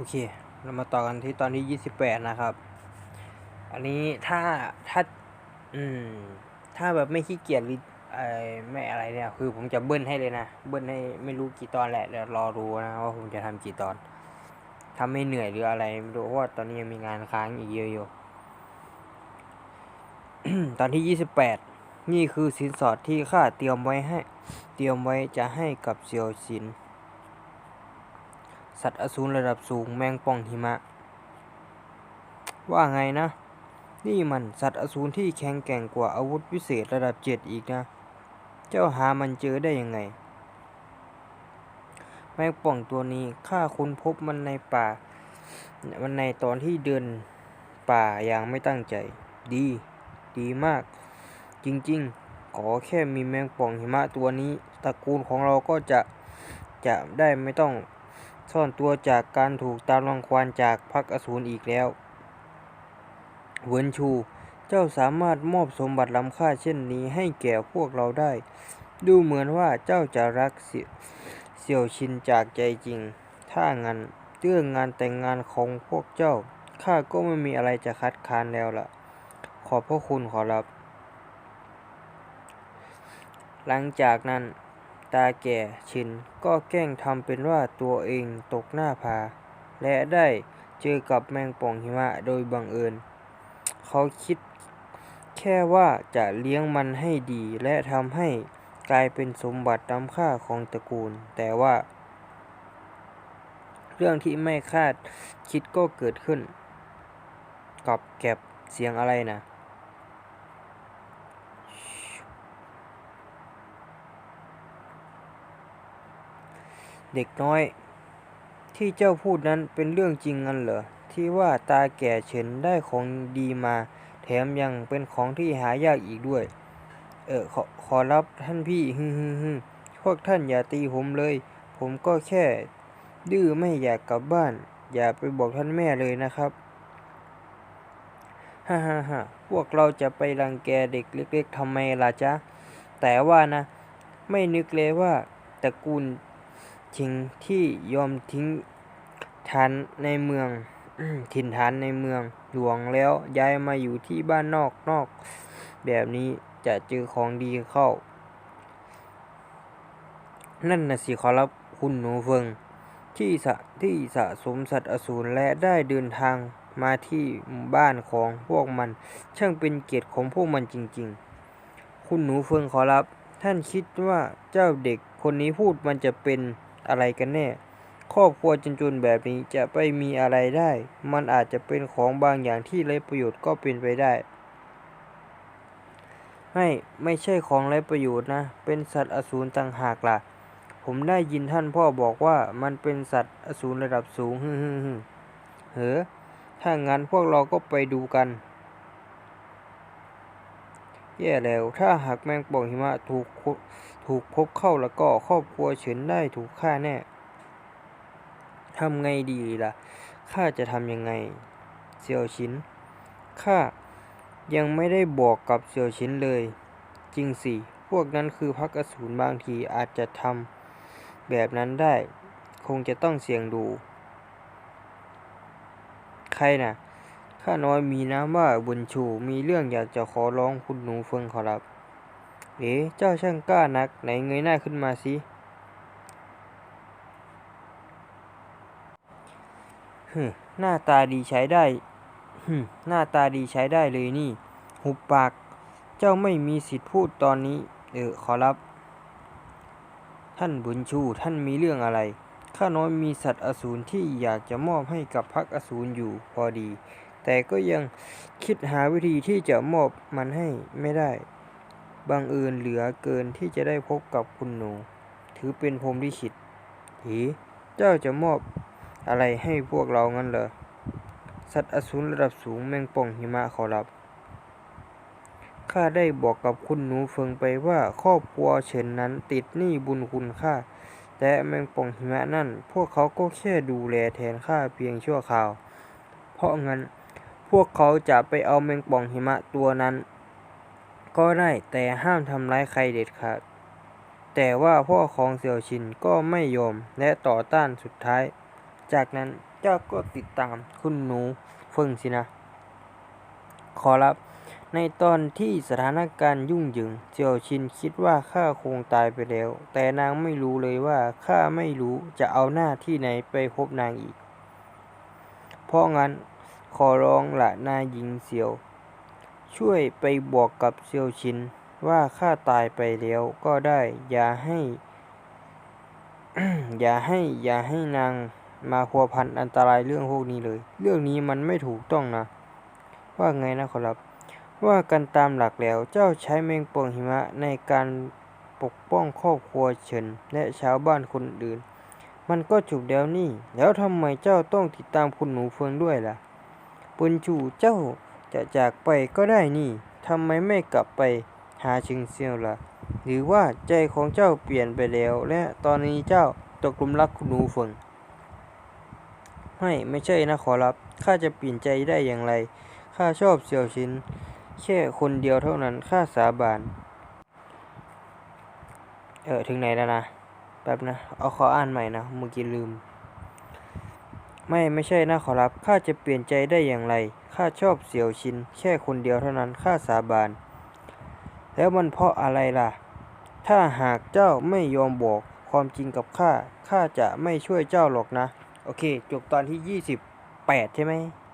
โอเค เรามาต่อกันที่ตอนที่ยี่สิบแปดนะครับ อันนี้ถ้าถ้าอืมถ้าแบบไม่ขี้เกียจหรือไอไม่อะไรเนี่ยคือผมจะเบิ้ลให้เลยนะ เบิ้ลให้ไม่รู้กี่ตอนแหละเดี๋ยวรอดูนะว่าผมจะทำกี่ตอนทำไม่เหนื่อยหรืออะไรไม่รู้เพราะว่าตอนนี้ยังมีงานค้างอีกเยอะอยู่ตอนที่ยี่สิบแปดนี่คือสินสอดที่ข้าเตรียมไว้ให้ เตรียมไว้จะให้กับเซียวชิน สัตว์อสูรระดับสูงแมงป่องหิมะ ว่าไงนะ นี่มันสัตว์อสูรที่แข็งแกร่งกว่าอาวุธวิเศษระดับเจ็ดอีกนะ เจ้าหามันเจอได้ยังไง แมงป่องตัวนี้ข้าค้นพบมันในป่า มันในตอนที่เดินป่าอย่างไม่ตั้งใจ ดี ดีมาก จริงๆ ขอแค่มีแมงป่องหิมะตัวนี้ตระกูลของเราก็จะจะได้ไม่ต้อง ซ่อนตัวจากการถูกตามรังควานจากพักอสูรอีกแล้ว เวินชู เจ้าสามารถมอบสมบัติล้ำค่าเช่นนี้ให้แก่พวกเราได้ ดูเหมือนว่าเจ้าจะรักเสี่ยวชินจากใจจริง ถ้างั้นเรื่องงานแต่งงานของพวกเจ้า ข้าก็ไม่มีอะไรจะคัดค้านแล้วล่ะ ขอบพระคุณขอรับ หลังจากนั้น ตาแก่ชินก็แกล้งทำเป็นว่าตัวเองตกหน้าผา และได้เจอกับแมงป่องหิมะโดยบังเอิญ เขาคิดแค่ว่าจะเลี้ยงมันให้ดีและทำให้กลายเป็นสมบัติล้ำค่าของตระกูล แต่ว่า เรื่องที่ไม่คาดคิดก็เกิดขึ้น กับแก็บเสียงอะไรนะ เด็กน้อย ที่เจ้าพูดนั้นเป็นเรื่องจริงงั้นเหรอที่ว่าตาแก่เฉินได้ของดีมา แถมยังเป็นของที่หายากอีกด้วย เออขอขอรับท่านพี่ฮึฮึฮึพวกท่านอย่าตีผมเลย ผมก็แค่ ดื้อไม่อยากกลับบ้าน อย่าไปบอกท่านแม่เลยนะครับฮ่าฮ่าฮ่าพวกเราจะไปรังแกเด็กเล็ก ๆทำไมล่ะจ๊ะ แต่ว่านะ ไม่นึกเลยว่าตระกูล ทิ้งที่ยอมทิ้งฐานในเมืองถิ่นฐานในเมืองหลวงแล้วย้ายมาอยู่ที่บ้านนอกนอก แบบนี้จะเจอของดีเข้า นั่นน่ะสิขอรับคุณหนูเฟิงที่สะที่สะสมสัตว์อสูรและได้เดินทางมาที่บ้านของพวกมัน ช่างเป็นเกียรติของพวกมันจริง ๆ คุณหนูเฟิงขอรับ ท่านคิดว่าเจ้าเด็กคนนี้พูดมันจะเป็น อะไรกันแน่ ครอบครัวจนๆแบบนี้จะไปมีอะไรได้ มันอาจจะเป็นของบางอย่างที่ไร้ประโยชน์ก็เป็นไปได้ไม่ไม่ใช่ของไร้ประโยชน์นะ เป็นสัตว์อสูรต่างหากล่ะ ผมได้ยินท่านพ่อบอกว่ามันเป็นสัตว์อสูรระดับสูงฮึฮึฮึเฮ้อถ้างั้นพวกเราก็ไปดูกัน แย่แล้ว ถ้าหากแมงป่องหิมะถูกคุ ถูกพบเข้าแล้วก็ครอบครัวเฉินได้ถูกฆ่าแน่ทำไงดีล่ะ ข้าจะทำยังไงเซียวชิน ข้ายังไม่ได้บอกกับเซียวชินเลย จริงสิ พวกนั้นคือพักอสูรบางทีอาจจะทำแบบนั้นได้ คงจะต้องเสี่ยงดู ใครน่ะ ข้าน้อยมีน้ำว่าบุญชู มีเรื่องอยากจะขอร้องคุณหนูเฟิงขอรับ เอ๋เจ้าช่างกล้านัก ไหนเงยหน้าขึ้นมาสิฮึหน้าตาดีใช้ได้ฮึหน้าตาดีใช้ได้เลยนี่ หุบปาก เจ้าไม่มีสิทธิ์พูดตอนนี้ เออขอรับ ท่านบุญชู ท่านมีเรื่องอะไร ข้าน้อยมีสัตว์อสูรที่อยากจะมอบให้กับพักอสูรอยู่พอดี แต่ก็ยังคิดหาวิธีที่จะมอบมันให้ไม่ได้ บังเอิญเหลือเกินที่จะได้พบกับคุณหนู ถือเป็นพรหมลิขิตหีเจ้าจะมอบอะไรให้พวกเรางั้นเหรอ สัตว์อสูรระดับสูงแมงป่องหิมะขอรับ ข้าได้บอกกับคุณหนูเฟิงไปว่าครอบครัวเฉินนั้นติดหนี้บุญคุณข้า แต่แมงป่องหิมะนั่น พวกเขาก็แค่ดูแลแทนข้าเพียงชั่วคราว เพราะงั้นพวกเขาจะไปเอาแมงป่องหิมะตัวนั้น ก็ได้แต่ห้ามทำร้ายใครเด็ดขาด แต่ว่าพ่อของเสี่ยวชินก็ไม่ยอมและต่อต้านสุดท้าย จากนั้นเจ้าก็ติดตามคุณหนูเฟิงสินะ ขอรับ ในตอนที่สถานการณ์ยุ่งเหยิงเจียวชินคิดว่าข้าคงตายไปแล้ว แต่นางไม่รู้เลยว่าข้าไม่รู้จะเอาหน้าที่ไหนไปพบนางอีก เพราะงั้นขอร้องละนายหญิงเซียว ช่วยไปบอกกับเซียวชินว่าข้าตายไปแล้วก็ได้ อย่าให้ อย่าให้อย่าให้นางมาพัวพันอันตรายเรื่องพวกนี้เลย เรื่องนี้มันไม่ถูกต้องนะ ว่าไงนะขอรับ ว่ากันตามหลักแล้วเจ้าใช้แมงปองหิมะในการปกป้องครอบครัวเฉินและชาวบ้านคนอื่น มันก็ถูกแล้วนี่ แล้วทำไมเจ้าต้องติดตามคุณหนูเฟิงด้วยล่ะปุนจูเจ้า จะจากไปก็ได้นี่ทำไมไม่กลับไปหาชิงเซียวล่ะ หรือว่าใจของเจ้าเปลี่ยนไปแล้ว และตอนนี้เจ้าตกลุมรักคุณหนูเฟิงไม่ไม่ใช่นะขอรับข้าจะเปลี่ยนใจได้อย่างไรข้าชอบเสี่ยวชินแค่คนเดียวเท่านั้นข้าสาบานเออถึงไหนแล้วนะแป๊บนะ เอาขออ่านใหม่นะเมื่อกี้ลืม ไม่ไม่ใช่นะขอรับข้าจะเปลี่ยนใจได้อย่างไรข้าชอบเสี่ยวชิน แค่คนเดียวเท่านั้นข้าสาบาน แล้วมันเพราะอะไรล่ะ ถ้าหากเจ้าไม่ยอมบอกความจริงกับข้าข้าจะไม่ช่วยเจ้าหรอกนะ โอเค จบตอนที่ยี่สิบแปดใช่ไหม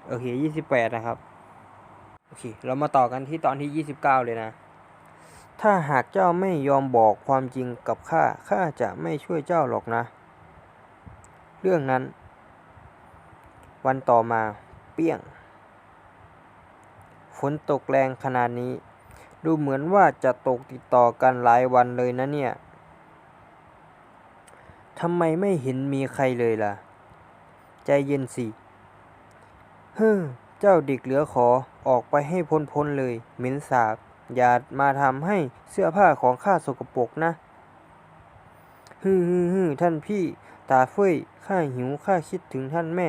โอเคยี่สิบแปดนะครับ โอเค เรามาต่อกันที่ตอนที่ยี่สิบเก้าเลยนะ ถ้าหากเจ้าไม่ยอมบอกความจริงกับข้าข้าจะไม่ช่วยเจ้าหรอกนะ เรื่องนั้น วันต่อมาเปี้ยง ฝนตกแรงขนาดนี้ ดูเหมือนว่าจะตกติดต่อกันหลายวันเลยนะเนี่ยทำไมไม่เห็นมีใครเลยล่ะ ใจเย็นสิ เฮ้อ เจ้าเด็กเหลือขอออกไปให้พ้นพ้นๆเลย เหม็นสาบ อย่ามาทำให้เสื้อผ้าของข้าสกปรกนะฮึ่ฮึ่ฮึ่ท่านพี่ ตาเฟ้ยข้าหิวข้าคิดถึงท่านแม่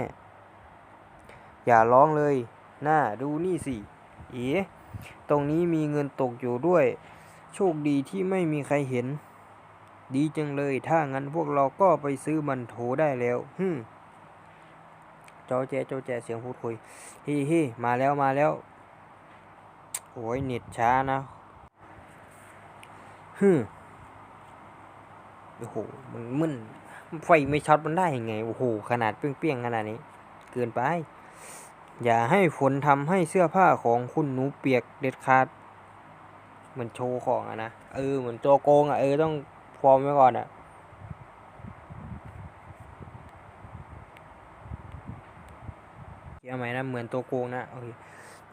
อย่าร้องเลยน่าดูนี่สิ เอ๋ตรงนี้มีเงินตกอยู่ด้วย โชคดีที่ไม่มีใครเห็น ดีจังเลย ถ้างั้นพวกเราก็ไปซื้อมันโถได้แล้วฮึจอแจจอแจเสียงพูดคุยเฮ้เฮ้มาแล้วมาแล้ว โอ้ยเน็ตช้านะฮึโอ้โห มันมึนไฟไม่ช็อตมันได้ยังไง โอ้โห ขนาดเปี้ยงๆขนาดนี้ เกินไป อย่าให้ฝนทำให้เสื้อผ้าของคุณหนูเปียกเด็ดขาดเหมือนโชว์ของอะนะ เออ เหมือนตัวโกงอะเออ ต้องฟอร์มไว้ก่อนอะเกี่ยวไหมนะ เหมือนตัวโกงนะโอเค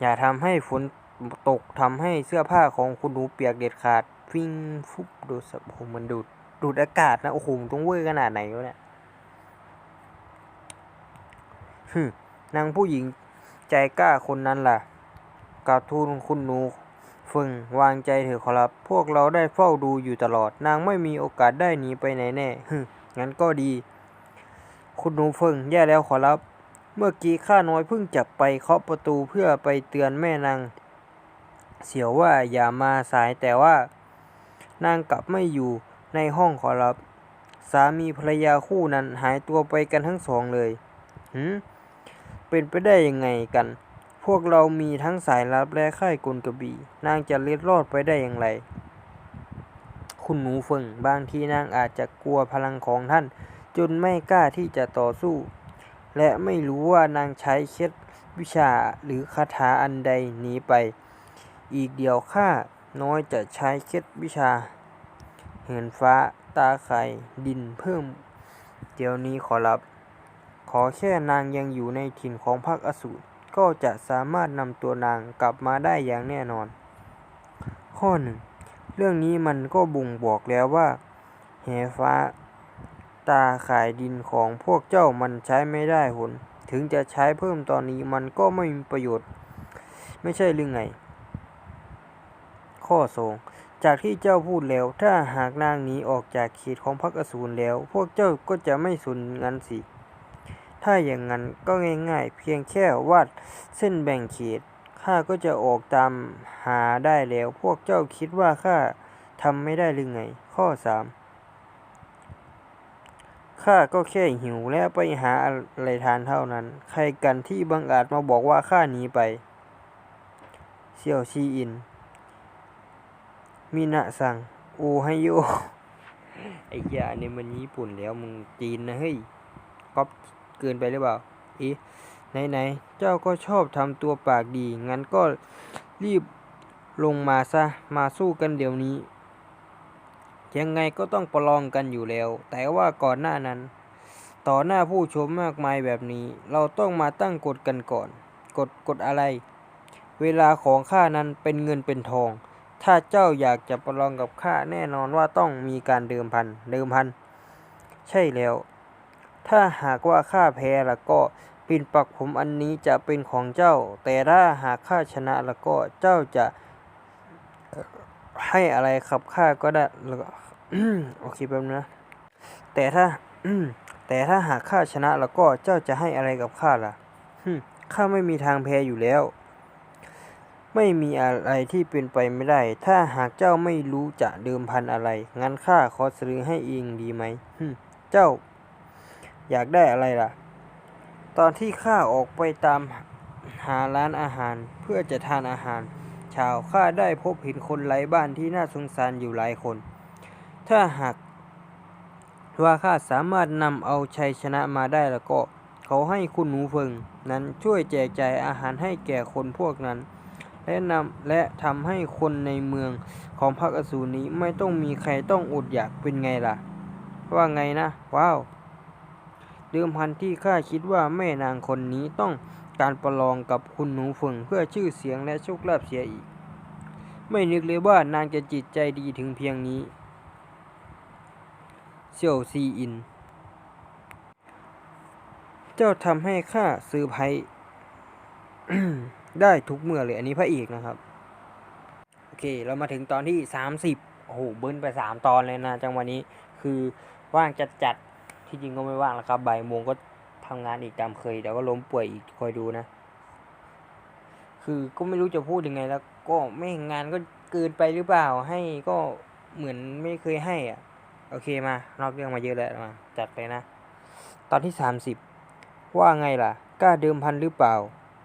อย่าทำให้ฝนตกทำให้เสื้อผ้าของคุณหนูเปียกเด็ดขาดฟิ้งฟุบดูดสับโอ้โหมันดูด ดูดอากาศนะโอ้โหต้องเวอร์ขนาดไหนวะเนี่ยฮึนางผู้หญิง ใจกล้าคนนั้นล่ะกราบทูลคุณหนูฟึงวางใจเถอะขอรับ พวกเราได้เฝ้าดูอยู่ตลอด นางไม่มีโอกาสได้หนีไปไหนแน่ฮึงั้นก็ดี คุณหนูเฟิงแย่แล้วขอรับ เมื่อกี้ข้าน้อยเพิ่งจะไปเคาะประตูเพื่อไปเตือนแม่นางเสียวว่าอย่ามาสายแต่ว่า นางกลับไม่อยู่ในห้องขอรับ สามีภรรยาคู่นั้นหายตัวไปกันทั้งสองเลยหืม เป็นไปได้ยังไงกัน พวกเรามีทั้งสายลับและค่ายกลกระบี่ นางจะเล็ดรอดไปได้อย่างไร คุณหนูเฟิงบางทีนางอาจจะกลัวพลังของท่าน จนไม่กล้าที่จะต่อสู้ และไม่รู้ว่านางใช้เคล็ดวิชาหรือคาถาอันใดหนีไป อีกเดียวข้าน้อยจะใช้เคล็ดวิชา เหินฟ้าตาไข่ดินเพิ่ม เดี๋ยวนี้ขอรับ ขอแค่นางยังอยู่ในถิ่นของพรรคอสูรก็จะสามารถนำตัวนางกลับมาได้อย่างแน่นอน ข้อหนึ่งเรื่องนี้มันก็บ่งบอกแล้วว่าแหฟ้า ตาขายดินของพวกเจ้ามันใช้ไม่ได้หน ถึงจะใช้เพิ่มตอนนี้มันก็ไม่มีประโยชน์ ไม่ใช่หรือไง ข้อสองจากที่เจ้าพูดแล้ว ถ้าหากนางหนีออกจากเขตของพรรคอสูรแล้ว พวกเจ้าก็จะไม่สนงั้นสิ ถ้าอย่างนั้นก็ง่ายๆ เพียงแค่วาดเส้นแบ่งเขตข้าก็จะออกตามหาได้แล้ว พวกเจ้าคิดว่าข้าทำไม่ได้หรือไง ข้อสามข้าก็แค่หิวและไปหาอะไรทานเท่านั้น ใครกันที่บังอาจมาบอกว่าข้าหนีไปเสี่ยวชีอิน มินะซัง โอไฮโยไอ้ยอันนี้มันญี่ปุ่นแล้วมึงจีนนะเฮ้ยก๊อป เกินไปหรือเปล่าอีไหนๆเจ้าก็ชอบทำตัวปากดี งั้นก็รีบลงมาซะ มาสู้กันเดี๋ยวนี้ ยังไงก็ต้องประลองกันอยู่แล้ว แต่ว่าก่อนหน้านั้น ต่อหน้าผู้ชมมากมายแบบนี้ เราต้องมาตั้งกฎกันก่อน กฎกฎอะไร เวลาของข้านั้นเป็นเงินเป็นทอง ถ้าเจ้าอยากจะประลองกับข้าแน่นอนว่าต้องมีการเดิมพัน เดิมพัน ใช่แล้ว ถ้าหากว่าข้าแพ้แล้วก็ปิ่นปักผมอันนี้จะเป็นของเจ้า แต่ถ้าหากข้าชนะแล้วก็เจ้าจะให้อะไรครับข้าก็ได้แล้วก็โอเคแป๊บนะ แต่ถ้าแต่ถ้าหากข้าชนะแล้วก็เจ้าจะให้อะไรกับข้าล่ะข้าไม่มีทางแพ้อยู่แล้ว ไม่มีอะไรที่เป็นไปไม่ได้ ถ้าหากเจ้าไม่รู้จะเดิมพันอะไร งั้นข้าขอซื้อให้เองดีไหมเจ้า อยากได้อะไรล่ะ ตอนที่ข้าออกไปตามหาร้านอาหารเพื่อจะทานอาหารเช้าข้าได้พบเห็นคนไร้บ้านที่น่าสงสารอยู่หลายคน ถ้าหากว่าข้าสามารถนำเอาชัยชนะมาได้แล้วก็ เขาให้คุณหนูเฟิงนั้นช่วยแจกจ่ายอาหารให้แก่คนพวกนั้น และนำและทำให้คนในเมืองของพรรคอสูรนี้ไม่ต้องมีใครต้องอดอยากเป็นไงล่ะ ว่าไงนะ ว้าว เดิมพันที่ข้าคิดว่าแม่นางคนนี้ต้องการประลองกับคุณหนูเฟิงเพื่อชื่อเสียงและโชคลาภเสียอีก ไม่นึกเลยว่านางจะจิตใจดีถึงเพียงนี้เสี่ยวซีอิน เจ้าทำให้ข้าซื้อไพได้ทุกเมื่อเลย อันนี้พระเอกนะครับ โอเค เรามาถึงตอนที่สามสิบโอ้โหเบิ้ลไปสามตอนเลยนะ จังวะนี้คือว่างจัดจัด ที่จริงก็ไม่ว่างแล้วครับบ่ายโมงก็ทำงานอีกตามเคยเดี๋ยวก็ล้มป่วยอีกคอยดูนะ คือก็ไม่รู้จะพูดยังไง แล้วก็ไม่งานก็เกินไปหรือเปล่า ให้ก็เหมือนไม่เคยให้อะ โอเคมานอกเรื่องมาเยอะแล้วมา จัดไปนะ ตอนที่สามสิบว่าไงล่ะ กล้าเดิมพันหรือเปล่า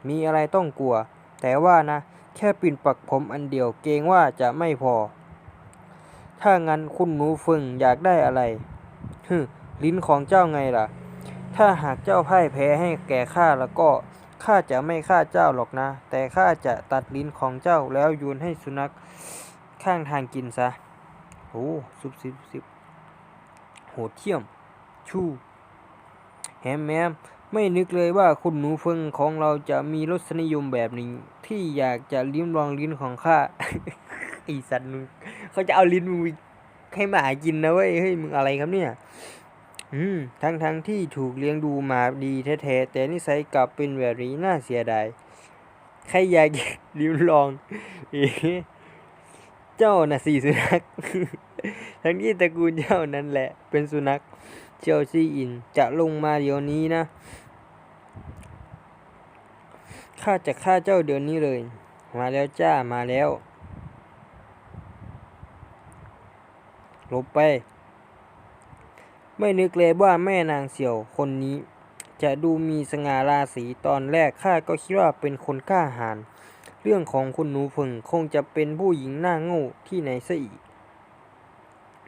มีอะไรต้องกลัว แต่ว่านะ แค่ปิ่นปักผมอันเดียวเกรงว่าจะไม่พอ ถ้างั้นคุณหนูฟึงอยากได้อะไรฮึ ลิ้นของเจ้าไงล่ะ ถ้าหากเจ้าพ่ายแพ้ให้แก่ข้าแล้วก็ข้าจะไม่ฆ่าเจ้าหรอกนะ แต่ข้าจะตัดลิ้นของเจ้าแล้วโยนให้สุนัขข้างทางกินซะโอ้ซุบซิบซิบโหดเที่ยม ชูแฮมแมมไม่นึกเลยว่าคุณหนูเฟิงของเราจะมีรสนิยมแบบนี้ ที่อยากจะลิ้มลองลิ้นของข้าไอสัตว์มึงเขาจะเอาลิ้นมึงให้หมากินนะเว้ยเฮ้ยมึงอะไรครับเนี่ย ทั้งทั้งที่ถูกเลี้ยงดูมาดีแท้ๆแต่นิสัยกลับเป็นแบบนี้น่าเสียดายใครอยากลิ้มลองเจ้าน่ะสี่สุนัขทั้งที่ตระกูลเจ้านั่นแหละ เป็นสุนัขเชลซีอินจะลงมาเดี๋ยวนี้นะข้าจะฆ่าเจ้าเดี๋ยวนี้เลย มาแล้วจ้ามาแล้วลบไป ไม่นึกเลยว่าแม่นางเสี่ยวคนนี้ จะดูมีสง่าราศีตอนแรกข้าก็คิดว่าเป็นคนกล้าหาญเรื่องของคุณหนูผึ่งคงจะเป็นผู้หญิงหน้าโง่ที่ไหนซะอีก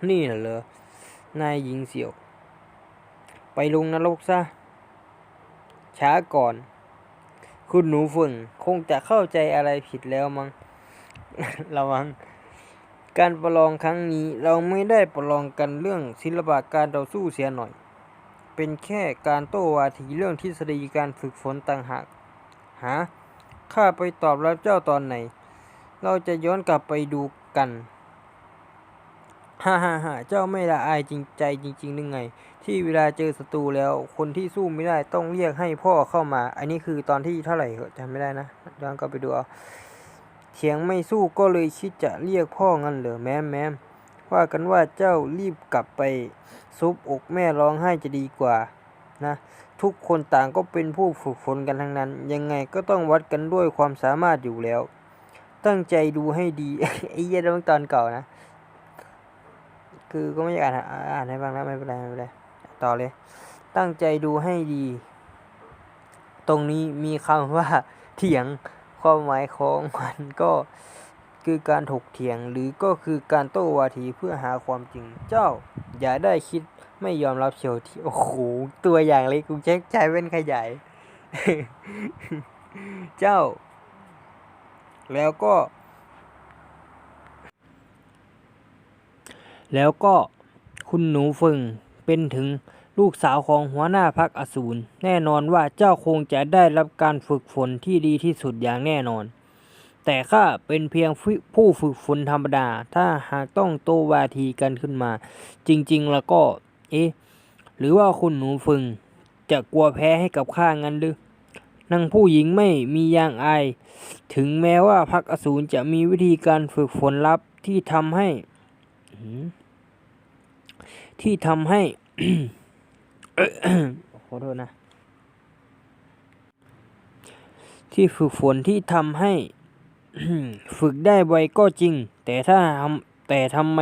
นี่เหรอนายหญิงเสี่ยว ไปลงนรกซะ ช้าก่อน คุณหนูฝึ่งคงจะเข้าใจอะไรผิดแล้วมั้ง ระวัง การประลองครั้งนี้เราไม่ได้ประลองกันเรื่องศิลปะการต่อสู้เสียหน่อย เป็นแค่การโต้วาทีเรื่องทฤษฎีการฝึกฝนต่างหาก หา ข้าไปตอบรับเจ้าตอนไหน เราจะย้อนกลับไปดูกัน ฮ่าฮ่าฮ่าเจ้าไม่ละอายจริงใจจริงๆหรือไง ที่เวลาเจอศัตรูแล้ว คนที่สู้ไม่ได้ต้องเรียกให้พ่อเข้ามา อันนี้คือตอนที่เท่าไหร่เหอะจำไม่ได้นะย้อนกลับไปดูเอา เถียงไม่สู้ก็เลยคิดจะเรียกพ่องั้นเหรอแม่มแม่มว่ากันว่าเจ้ารีบกลับไปซุบอกแม่ร้องไห้จะดีกว่านะทุกคนต่างก็เป็นผู้ฝึกฝนกันทั้งนั้น ยังไงก็ต้องวัดกันด้วยความสามารถอยู่แล้ว ตั้งใจดูให้ดีไอ้เหี้ยเรื่องตอนเก่านะ คือก็ไม่อยากอ่านอ่านให้ฟังแล้วไม่เป็นไรไม่เป็นไรต่อเลย ตั้งใจดูให้ดี ตรงนี้มีคำว่าเถียง ความหมายของมันก็คือการถกเถียงหรือก็คือการโต้วาทีเพื่อหาความจริงเจ้า อย่าได้คิดไม่ยอมรับเชียวที่โอ้โหตัวอย่างเลยกูเช็คใจเป็นขยาย เจ้า แล้วก็ แล้วก็คุณหนูฟึงเป็นถึง ลูกสาวของหัวหน้าพักอสูรแน่นอนว่าเจ้าคงจะได้รับการฝึกฝนที่ดีที่สุดอย่างแน่นอน แต่ข้าเป็นเพียงผู้ฝึกฝนธรรมดา ถ้าหากต้องโตวาทีกันขึ้นมา จริง ๆ แล้วก็ เอ๊ะ หรือว่าคุณหนูฟึง จะกลัวแพ้ให้กับข้างั้นหรือนางผู้หญิงไม่มียางอาย ถึงแม้ว่าพักอสูรจะมีวิธีการฝึกฝนลับที่ทำให้ที่ทำให้ ขอโทษนะ ที่ฝึกฝนที่ทำให้ ฝึกได้ไวก็จริง แต่ถ้าทำแต่ทำไม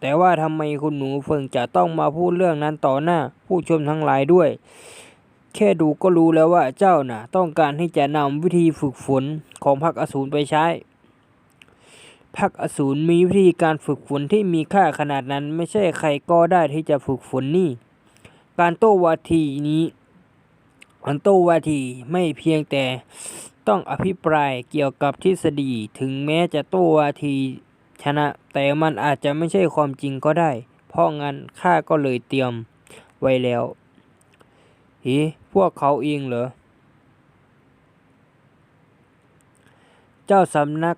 แต่ว่าทำไมคุณหนูเฟิงจะต้องมาพูดเรื่องนั้นต่อหน้า ผู้ชมทั้งหลายด้วย แค่ดูก็รู้แล้วว่าเจ้าน่ะ ต้องการที่จะนำวิธีฝึกฝนของพรรคอสูรไปใช้พรรคอสูรมีวิธีการฝึกฝนที่มีค่าขนาดนั้นไม่ใช่ใครก็ได้ที่จะฝึกฝนนี่ การโต้วาทีนี้อันโต้วาทีไม่เพียงแต่ต้องอภิปรายเกี่ยวกับทฤษฎีถึงแม้จะโต้วาทีชนะ แต่มันอาจจะไม่ใช่ความจริงก็ได้ เพราะงั้นข้าก็เลยเตรียมไว้แล้วเฮ้พวกเขาเองเหรอ เจ้าสำนัก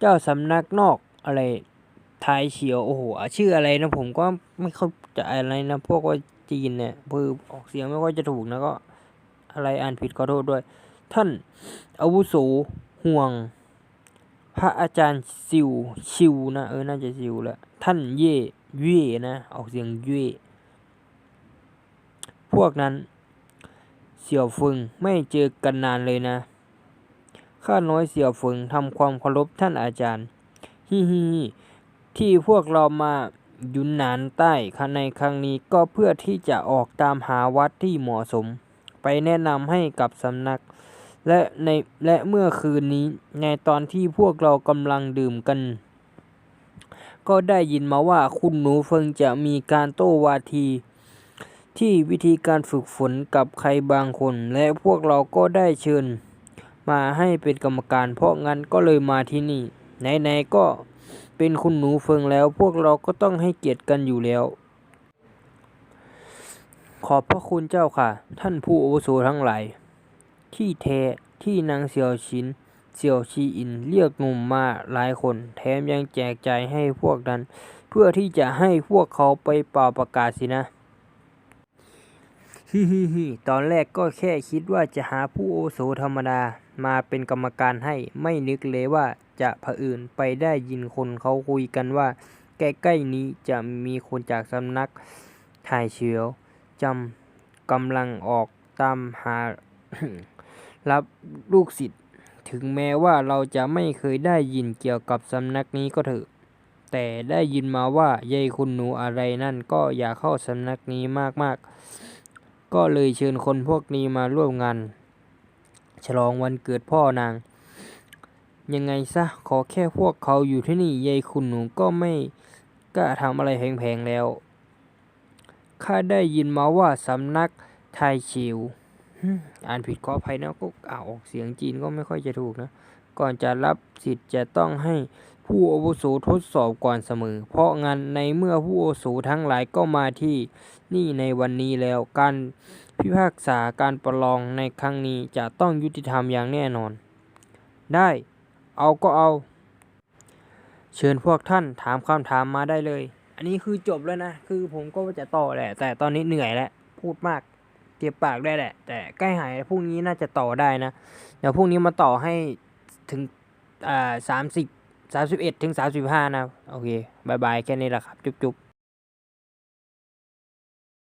เจ้าสำนักนอกอะไรทายเฉียว โอ้โห ชื่ออะไรนะผมก็ ไม่เข้าใจอะไรนะพวกว่าจีนเนี่ยคือออกเสียงไม่ค่อยจะถูกนะก็ อะไรอ่านผิดขอโทษด้วย ท่านอาวุโสห่วง พระอาจารย์ซิวชิวนะเออน่าจะซิวแหละท่านเย่เย่นะออกเสียงเย่พวกนั้น เสี่ยวฟึงไม่เจอกันนานเลยนะข้าน้อยเสี่ยวฟึงทำความเคารพท่านอาจารย์ฮิฮิที่พวกเรามา ยุนนานใต้ในครั้งนี้ก็เพื่อที่จะออกตามหาวัดที่เหมาะสม ไปแนะนำให้กับสำนัก และในและเมื่อคืนนี้ในตอนที่พวกเรากำลังดื่มกัน ก็ได้ยินมาว่าคุณหนูเฟิงจะมีการโต้วาที ที่วิธีการฝึกฝนกับใครบางคน และพวกเราก็ได้เชิญ มาให้เป็นกรรมการเพราะงั้นก็เลยมาที่นี่ไหนๆก็ เป็นคุณหนูเฟิงแล้ว พวกเราก็ต้องให้เกียรติกันอยู่แล้ว ขอบพระคุณเจ้าค่ะ ท่านผู้อาวุโสทั้งหลาย ที่แท้ที่นางเสี่ยวชินเสี่ยวชีอินเรียกหนุ่มมาหลายคน แถมยังแจกจ่ายให้พวกนั้น เพื่อที่จะให้พวกเขาไปเป่าประกาศสินะฮิฮิฮิตอนแรกก็แค่คิดว่าจะหาผู้โอโสธรรมดา มาเป็นกรรมการให้ไม่นึกเลยว่า จะเผอิญไปได้ยินคนเขาคุยกันว่า ใกล้ๆนี้จะมีคนจากสำนักถ่ายเฉียวจำกำลังออกตามหารับลูกศิษย์ถึงแม้ว่าเราจะไม่เคยได้ยินเกี่ยวกับสำนักนี้ก็เถอะ แต่ได้ยินมาว่ายายคุณหนูอะไรนั่นก็อยากเข้าสำนักนี้มากๆ ก็เลยเชิญคนพวกนี้มาร่วมงานฉลองวันเกิดพ่อนาง ยังไงซะขอแค่พวกเขาอยู่ที่นี่ยายคุณหนูก็ไม่กล้าทำอะไรแพงๆแล้วข้าได้ยินมาว่าสำนักไทชิวอ่านผิดขออภัยนะก็อ่าออกเสียงจีนก็ไม่ค่อยจะถูกนะ ก่อนจะรับสิทธิ์จะต้องให้ผู้อาวุโสทดสอบก่อนเสมอ เพราะงั้นในเมื่อผู้อาวุโสทั้งหลายก็มาที่นี่ในวันนี้แล้วการพิพากษาการประลองในครั้งนี้จะต้องยุติธรรมอย่างแน่นอน ได้ เอาก็เอา เชิญพวกท่านถามคำถามมาได้เลย อันนี้คือจบแล้วนะ คือผมก็จะต่อแหละ แต่ตอนนี้เหนื่อยแล้วพูดมากเจ็บปากได้แหละ แต่ใกล้หายพรุ่งนี้น่าจะต่อได้นะ เดี๋ยวพรุ่งนี้มาต่อให้ถึงอ่าสามสิบสามสิบเอ็ดถึงสามสิบห้านะ โอเคบายบายแค่นี้แหละครับ จุ๊บ